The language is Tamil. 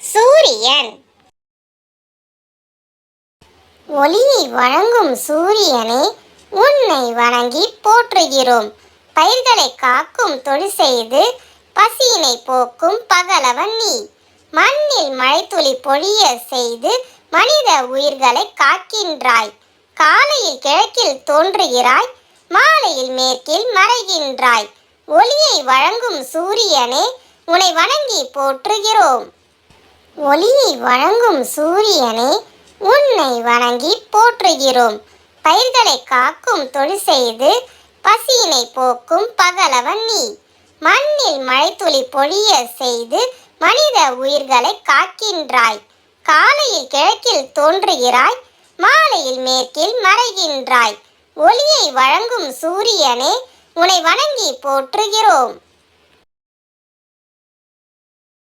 சூரியன். ஒளியை வழங்கும் சூரியனே உன்னை வணங்கி போற்றுகிறோம். பயிர்களை காக்கும் தொழில் செய்து பசியினை போக்கும் பகலவன் நீ. மண்ணில் மழைத்துளி பொழிய செய்து மனித உயிர்களை காக்கின்றாய். காலையில் கிழக்கில் தோன்றுகிறாய் மாலையில் மேற்கில் மறைகின்றாய். ஒளியை வழங்கும் சூரியனே உன்னை வணங்கி போற்றுகிறோம். ஒளியை வழங்கும் சூரியனே உன்னை வணங்கி போற்றுகிறோம். பயிர்களை காக்கும் தொழில் செய்து பசியினை போக்கும் பகலவன் நீ. மண்ணில் மழைத்துளி பொழிய செய்து மனித உயிர்களை காக்கின்றாய். காலையில் கிழக்கில் தோன்றுகிறாய் மாலையில் மேற்கில் மறைகின்றாய். ஒளியை வழங்கும் சூரியனே உன்னை வணங்கி போற்றுகிறோம்.